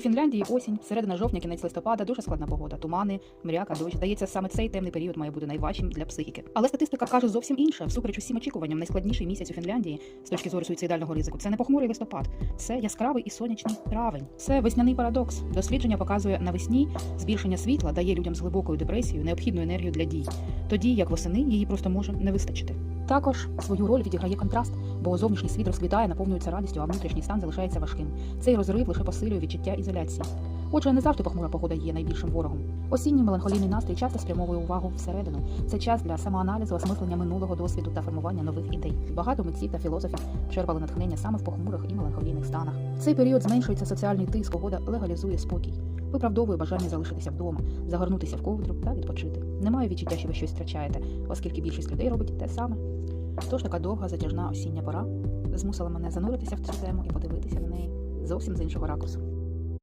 У Фінляндії осінь, середина жовтня, кінець листопада, дуже складна погода. Тумани, мряка, дощ. Здається, саме цей темний період має бути найважчим для психіки. Але статистика каже зовсім інше. Всупереч усім очікуванням, найскладніший місяць у Фінляндії з точки зору суїцидального ризику. Це не похмурий листопад, це яскравий і сонячний травень. Це весняний парадокс. Дослідження показує навесні збільшення світла дає людям з глибокою депресією необхідну енергію для дій, тоді як восени її просто може не вистачити. Також свою роль відіграє контраст, бо зовнішній світ розквітає, наповнюється радістю, а внутрішній стан залишається важким. Цей розрив лише посилює відчуття ізоляції. Отже, не завжди похмура погода є найбільшим ворогом. Осінній меланхолійний настрій часто спрямовує увагу всередину. Це час для самоаналізу, осмислення минулого досвіду та формування нових ідей. Багато митців та філософів черпали натхнення саме в похмурих і меланхолійних станах. В цей період зменшується соціальний тиск, погода легалізує спокій. Виправдовує бажання залишитися вдома, загорнутися в ковдру та відпочити. Немає відчуття, що ви щось втрачаєте, оскільки більшість людей робить те саме. Тож така довга затяжна осіння пора змусила мене зануритися в цю тему і подивитися на неї зовсім з іншого ракурсу.